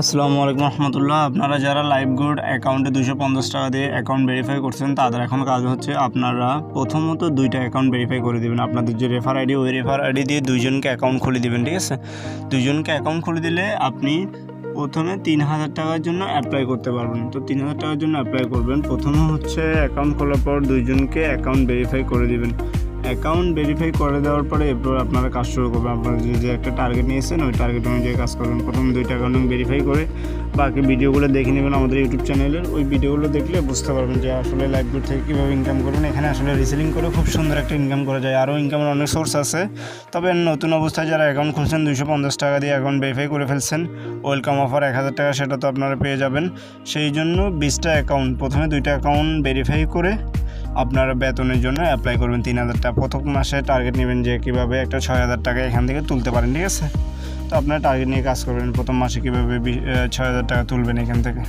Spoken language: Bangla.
আসসালামু আলাইকুম রহমতুল্লাহ। আপনারা যারা লাইভ গুড অ্যাকাউন্টে দুশো পঞ্চাশ টাকা দিয়ে অ্যাকাউন্ট ভেরিফাই করছেন, তাদের এখন কাজ হচ্ছে আপনারা প্রথমত দুইটা অ্যাকাউন্ট ভেরিফাই করে দেবেন। আপনাদের যে রেফার আইডি ওই রেফার আইডি দিয়ে দুইজনকে অ্যাকাউন্ট খুলে দেবেন, ঠিক আছে? দুইজনকে অ্যাকাউন্ট খুলে দিলে আপনি প্রথমে তিন হাজার টাকার জন্য অ্যাপ্লাই করতে পারবেন। তো তিন হাজার টাকার জন্য অ্যাপ্লাই করবেন। প্রথমে হচ্ছে অ্যাকাউন্ট খোলার পর দুইজনকে অ্যাকাউন্ট ভেরিফাই করে দিবেন। অ্যাকাউন্ট ভেরিফাই করে দেওয়ার পরে এরপর আপনারা কাজ শুরু করবেন। আপনারা যে একটা টার্গেট নিয়েছেন, ওই টার্গেট অনুযায়ী কাজ করবেন। প্রথম দুইটা অ্যাকাউন্ট ভেরিফাই করে বাকি ভিডিওগুলো দেখে নেবেন আমাদের ইউটিউব চ্যানেলের ওই ভিডিওগুলো দেখলে বুঝতে পারবেন যে আসলে লাইভগুড থেকে কীভাবে ইনকাম করবেন। এখানে আসলে রিসেলিং করে খুব সুন্দর একটা ইনকাম করা যায়। আরও ইনকামের অনেক সোর্স আছে। তবে নতুন অবস্থায় যারা অ্যাকাউন্ট খুলছেন দুশো পঞ্চাশ টাকা দিয়ে অ্যাকাউন্ট ভেরিফাই করে ফেলছেন ওয়েলকাম অফার এক হাজার টাকা, সেটা তো আপনারা পেয়ে যাবেন। সেই জন্য বিশটা অ্যাকাউন্ট প্রথমে দুইটা অ্যাকাউন্ট ভেরিফাই করে আপনারা বেতনের জন্য অ্যাপ্লাই করবেন তিন হাজার টাকা। প্রথম মাসে টার্গেট নেবেন যে কীভাবে একটা ছয় হাজার টাকা এখান থেকে তুলতে পারেন, ঠিক আছে? তো আপনারা টার্গেট নিয়ে কাজ করবেন, প্রথম মাসে কীভাবে ছয় হাজার টাকা তুলবেন এখান থেকে।